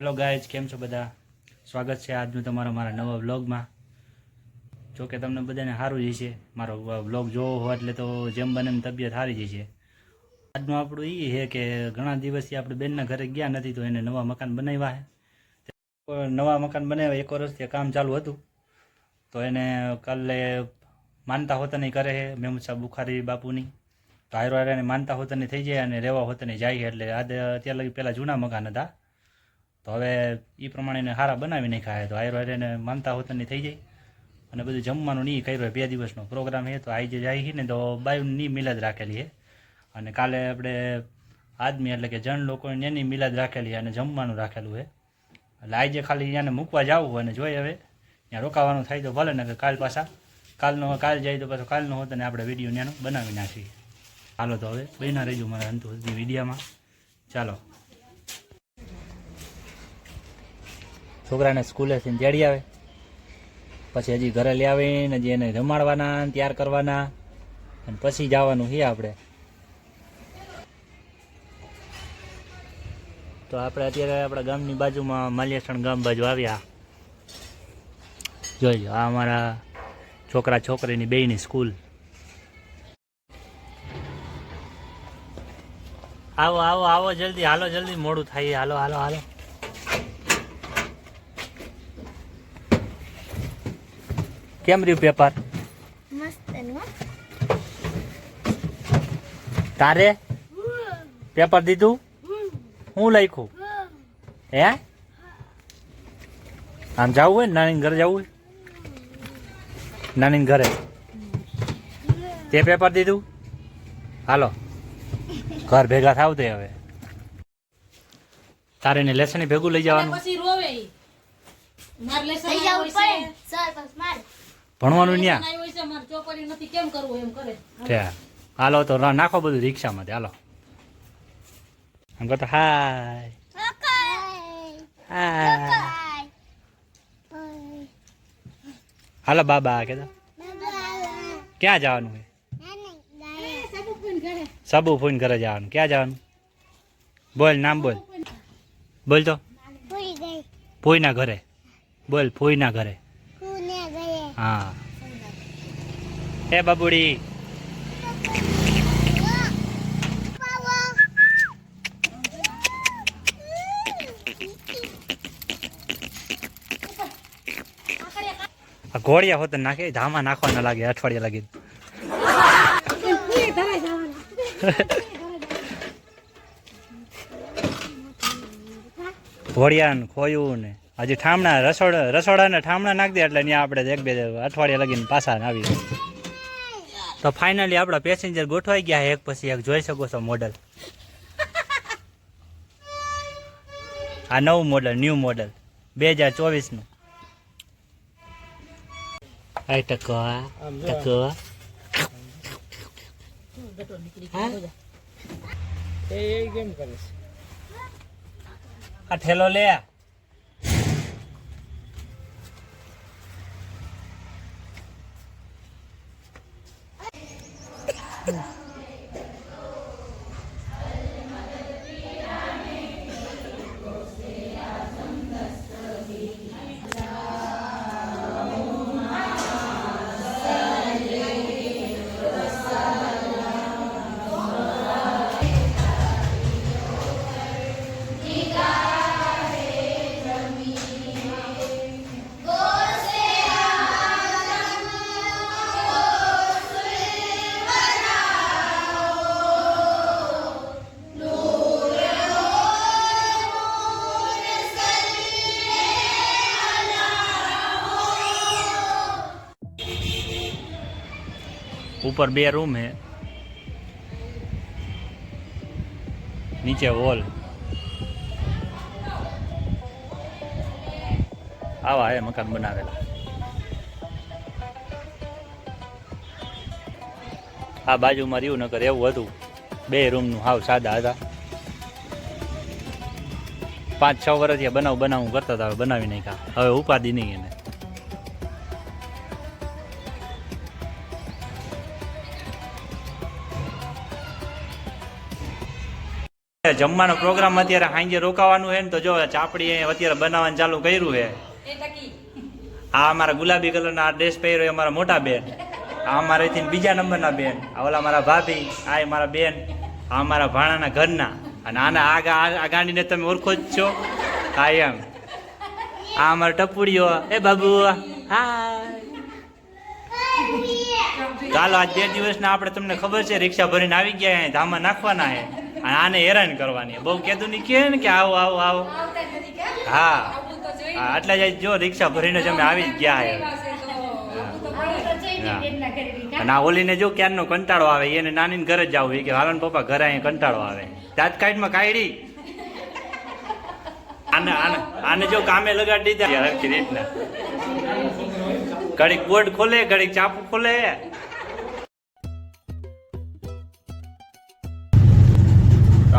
Hello guys કેમ છો બધા? સ્વાગત છે આજનું તમારા મારા નવા વ્લોગમાં. જો કે તમને બધાને સારું જ છે મારો વ્લોગ જોવો હોય એટલે તો જેમ બને એમ તબિયત સારી જ છે આજનું આપણું એ છે કે ઘણા દિવસથી આપણે બેનના ઘરે ગયા નથી તો એને નવા મકાન બનાવ્યા છે. નવા મકાન બનાવ્યા, એક વર્ષથી કામ ચાલુ હતું. તો એને કાલે માનતા હોતાની કરે છે, મહેમૂદ બુખારી બાપુની. તો હારો એને માનતા હોતાની થઈ જાય અને રહેવા હોતાની જાય છે, એટલે આજે અત્યાર લગી પહેલાં જૂના મકાન હતા. તો હવે એ પ્રમાણે હારા બનાવી નાખ્યા તો આયરો એને માનતા હોતની થઈ જાય. અને બધું જમવાનું નહીં કર્યું બે દિવસનો પ્રોગ્રામ છે, તો આજે જાય છે ને, તો બાયુની મિલાદ રાખેલી છે. અને કાલે આપણે આદમી એટલે કે જણ લોકોને એની મિલાદ રાખેલી અને જમવાનું રાખેલું છે. એટલે આજે ખાલી ત્યાંને મૂકવા જવું અને જોઈએ હવે. ત્યાં રોકાવાનું થાય તો ભલે ને કાલ પાછા. કાલનો, કાલ જાય તો પાછો કાલનો હોત અને આપણે વીડિયો ત્યાંનો બનાવી નાખીએ. હાલો તો હવે બહેના રહીજો મારા અંતુ વિડીયામાં. ચાલો. છોકરાને સ્કૂલેથી તેડી આવે. પછી હજી ઘરે લઈ આવીને હજી એને રમાડવાના તૈયાર કરવાના. અને પછી જવાનું છે આપણે. તો આપણે અત્યારે આપણા ગામની બાજુમાં માલિયાસણ ગામ બાજુ આવ્યા. જોઈ આ અમારા છોકરા છોકરીની બેયની સ્કૂલ. આવો આવો આવો જલ્દી, હાલો જલ્દી, મોડું થાય. હાલો હાલો હાલો. કેમ રહ્યું પેપર તારે? પેપર દીધું? હું લખ્યું? હે? આમ જવું હોય નાની ઘરે જવું હોય? નાની ઘરે? તે પેપર દીધું? હાલો. ઘર ભેગા થાવ તે હવે. તારે ને લેસન ભેગું લઈ જવાનું. પછી રોવે ઈ. મારે લેસન લઈ જવું પડે સર બસ માર. ભણવાનું ન્યા? આવ્યો છે, મારે ચોપડી નથી કેમ કરવું એમ કરે? છે હાલો તો નાખો બધું રિક્ષામાંથી હાલો. આમ કહો તો હાય. હાય હાલો બાબા કે ક્યાં જવાનું છે સાબુ ફોન ઘરે. જવાનું. ક્યાં જવાનું? બોલ નામ બોલ. બોલ તો. ફોઈના ઘરે. બોલ ફોઈના ઘરે. હા. એ બાબુડી. ઘોડિયા હોત નાખે, ધામા નાખવા ના લાગે, અઠવાડિયા લાગે. ઘોડિયા ને ખોયું ને. હજી ઠામણા રસોડા રસોડા ને ઠામણા નાખી દે એટલે ત્યાં આપણે એક બે અઠવાડિયા લગીને પાછા આવી. તો ફાઇનલી આપણા પેસેન્જર ગોઠવાઈ ગયા એક પછી એક જોઈ શકો છો મોડલ આ નવું મોડલ ન્યૂ મોડલ બે હજાર ચોવીસનું. આ ટકવા ટકવા આ ઠેલો લે Yeah. ઉપર બે રૂમ હે. નીચે હોલ આવા હે મકાન બનાવેલા. આ બાજુમાં રીવનગર એવું હતું. બે રૂમનું હાવ સાદા હતા. પાંચ છ વર્ષથી બનાવ બનાવું કરતા હતા, હવે બનાવી નાખ્યા. હવે ઉપાધિ નહીં એને. જમવાનો પ્રોગ્રામ અત્યારે સાંજે રોકાવાનું છે ને તો જો ચાપડી અત્યારે બનાવવાનું ચાલુ કર્યું છે. એ આ અમારા ગુલાબી કલરના ડ્રેસ પહેર્યો અમારા મોટા બેન. આ અમારેથી બીજા નંબરના બેન. આ ઓલા મારા ભાભી આ મારા બેન. આ અમારા ભાણાના ઘરના. અને આના આ ગાંડીને તમે ઓળખો જ છો. હા એમ. આ અમારો ટપુડીઓ. એ બાબુ હા ચાલો આજ બે દિવસના આપણે તમને ખબર છે રિક્ષા ભરીને આવી ગયા ધામા નાખવાના અને આને હેરાન કરવાની. બહુ કહેતું નહીં કે ને કે આવો આવો આવો. હા. હા, એટલે જ જો રિક્ષા ભરીને જ અમે આવી જ ગયા. અને ઓલીને જો ક્યારનો કંટાળો આવે, એને નાની ઘરે જ જવું કે હાલન પપ્પા, ઘરે અહીંયા કંટાળો આવે. તાત્કાલિકમાં કાઢી. આને આને આને જો કામે લગાડી દીધા. હરખી રીતના. ઘડીક બોર્ડ ખોલે, ઘડીક ચાપુ ખોલે.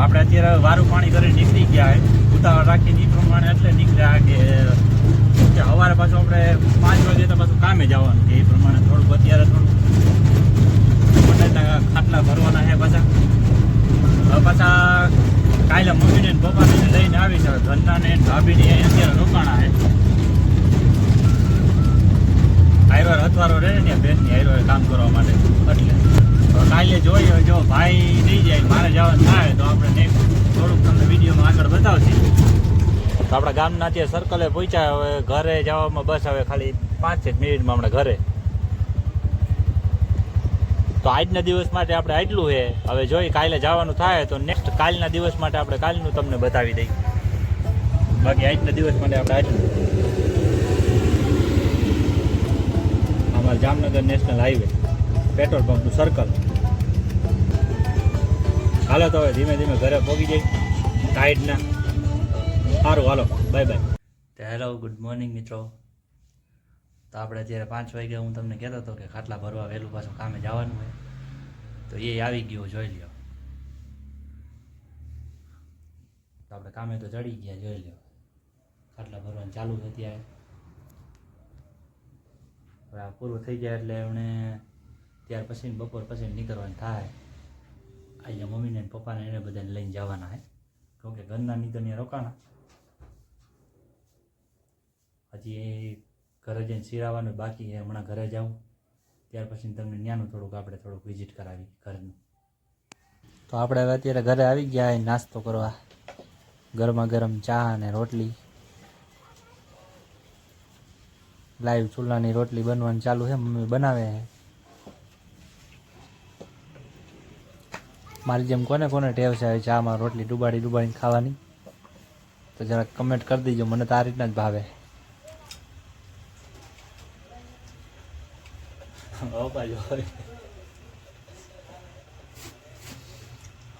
આપણે અત્યારે વારું પાણી કરી નીકળી ગયા ઉતાવળ રાખીને એ પ્રમાણે એટલે નીકળ્યા કે કે સવારે પાછું આપણે પાંચ વાગે તો પાછું કામે જવાનું છે. એ પ્રમાણે થોડુંક અત્યારે થોડું ખાટલા ભરવાના છે પાછા. પાછા કાલે મમ્મીને પપ્પાને લઈને આવી છે ધંધાને ઘરના ને ભાભીને અત્યારે રોકાણા છે. હાઈવાર હથવારો રહે ને બેનની હાઈવાર કામ કરવા માટે. એટલે. કાલે જોઈએ, જો ભાઈ નહીં જાય, મારે જવાનું થાય, તો આપણે નેક્સ્ટ થોડુંક તમને વિડીયોમાં આગળ બતાવશે. તો આપણા ગામના અત્યારે સર્કલે પહોંચ્યા હવે ઘરે જવામાં બસ હવે ખાલી પાંચ જ મિનિટમાં હમણાં ઘરે. તો આજના દિવસ માટે આપણે આટલું છે હવે જોઈ, કાલે જવાનું થાય, તો નેક્સ્ટ કાલના દિવસ માટે આપણે કાલનું તમને બતાવી દઈએ. બાકી આજના દિવસ માટે આપણે આટલું. અમારા જામનગર નેશનલ હાઈવે પેટ્રોલ પંપનું સર્કલ હાલો તો હવે ધીમે ધીમે ઘરે પહોંચી જાય ટાઈટના સારું હાલો. Bye bye hello good morning મિત્રો. તો આપણે અત્યારે પાંચ વાગે હું તમને કહેતો હતો કે ખાટલા ભરવા વહેલું પાછું કામે જવાનું હોય. તો એ આવી ગયું, જોઈ લ્યો. તો આપણે કામે તો ચડી ગયા, જોઈ લ્યો. ખાટલા ભરવાનું ચાલુ છે અત્યારે. હવે આ પૂરું થઈ જાય એટલે એમણે ત્યાર પછી બપોર પછી નીકળવાનું થાય. અહીંયા મમ્મીને પપ્પાને એને બધાને લઈને જવાના હે. કેમકે ઘરના નીકળીને રોકાણા. હજી ઘરે જઈને સિરાવાનું બાકી હમણાં ઘરે જાઉં. ત્યાર પછી તમને ત્યાંનું થોડુંક આપણે થોડુંક વિઝિટ કરાવી ઘરનું. તો આપણે હવે અત્યારે ઘરે આવી ગયા એ નાસ્તો કરવા. ગરમા ગરમ ચા અને રોટલી. લાઈવ ચૂલાની રોટલી બનવાનું ચાલુ છે મમ્મી બનાવે છે મારી જેમ કોને કોને ટેવ છે આવી ચામાં રોટલી ડુબાડી ડુબાડીને ખાવાની. તો જરાક કમેન્ટ કરી દેજો મને તો આ રીતના જ ભાવે.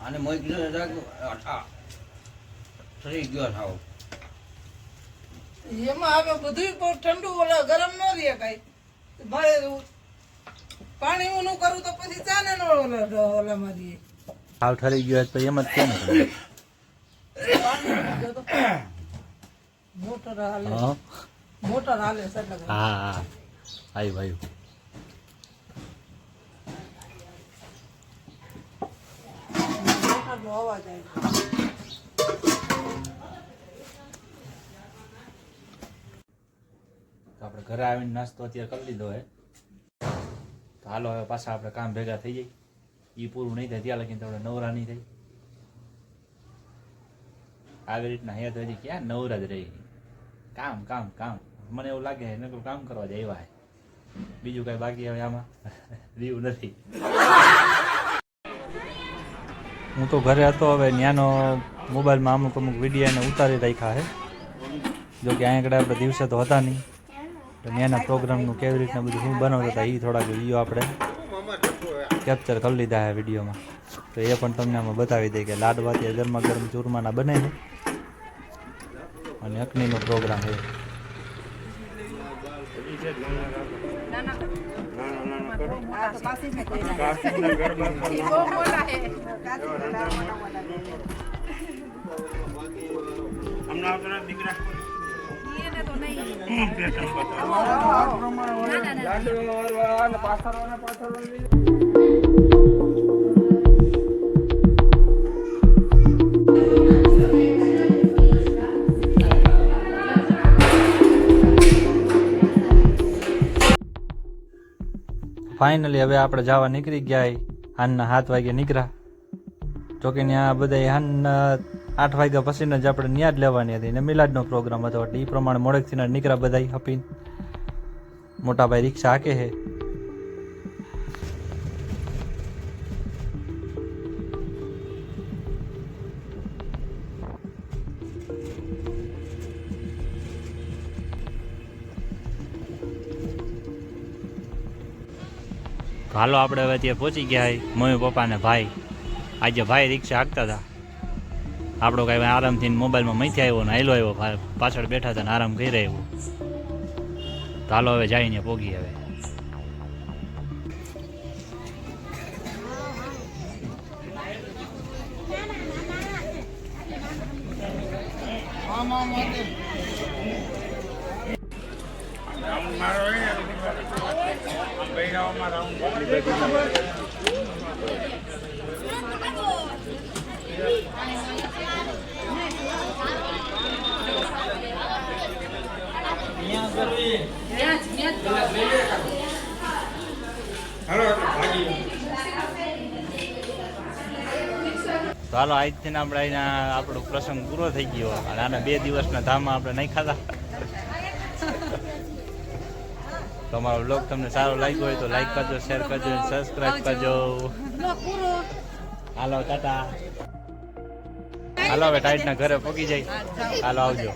અને રાખ્યો, આ થઈ ગયો થાવ. એમાં હવે બધું ઠંડુ ઓલા ગરમ ન રહે કઈ. ભાઈ પાણી હું નું કરું તો પછી ચાને ન નો ઓલા ઓલામાં રહીએ. હાવ ઠરી ગયો હોય તો એમ જ કેમ મોટર હાલે. મોટર હાલે. હા હા. આવ્યું આવ્યું આપણે ઘરે આવીને નાસ્તો અત્યારે કરી લીધો હે. તો હાલો હવે પાછા આપણે કામ ભેગા થઈ જાય એ પૂરું નહીં થાય, ત્યાં લગીને તો આપણે નવરા નહીં થઈ. આવી રીતના હયાત હજી ક્યાં નવરા જ રહી. કામ કામ કામ. મને એવું લાગે એને કામ કરવા જ આવ્યા બીજું કઈ બાકી હવે આમાં? રીવ નથી. હું તો ઘરે હતો, હવે ત્યાંનો મોબાઈલમાં અમુક અમુક વિડીયોને ઉતારી રાખ્યા છે. જો કે અહીંયા આગળ આપણે દિવસે તો હતા નહીં. તો ત્યાંના પ્રોગ્રામનું કેવી રીતના બધું શું બનાવતા હતા એ થોડાક વીડિયો આપણે કેપ્ચર કરી લીધા છે વિડીયોમાં તો એ પણ તમને અમે બતાવી દઈએ કે લાડવાથી ગરમા ગરમ ચૂરમાના બને છે અને અગ્નિનો પ્રોગ્રામ છે દીકરા પાછળ પાછળ ફાઇનલી હવે આપણે જવા નીકળી ગયા હાનના સાત વાગે નીકળ્યા. જોકે ત્યાં બધા હાનના આઠ વાગ્યા પછીને જ આપણે ત્યાં જ લેવાની હતી. ને મિલાદનો પ્રોગ્રામ હતો. એટલે એ પ્રમાણે મોડેકથી નીકળ્યા બધા હપીને. મોટા ભાઈ રિક્ષા હાકે છે. હાલો, આપણે હવે ત્યાં પહોંચી ગયા મમ્મી પપ્પાને ભાઈ. આજે ભાઈ રિક્ષા હાંકતા હતા. આપણો કાંઈ આરામથી મોબાઈલમાં મૈથી આવ્યો ને હાલો આવ્યો ભાઈ પાછળ બેઠા હતા ને આરામ કરી રહ્યો. હાલો, હવે જઈને પોગી હવે. આમાં હાલો આજથી આપણે અહીંયા આપણો પ્રસંગ પૂરો થઈ ગયો. અને આના બે દિવસના ધામમાં આપણે નહીં ખાધા. તો અમારો બ્લોગ તમને સારો લાગ્યો હોય તો લાઈક કરજો શેર કરજો સબસ્ક્રાઈબ કરજો. હાલો, ટાટા. હાલો, હવે ટાઈટના ઘરે પહોંચી જાય. હાલો, આવજો.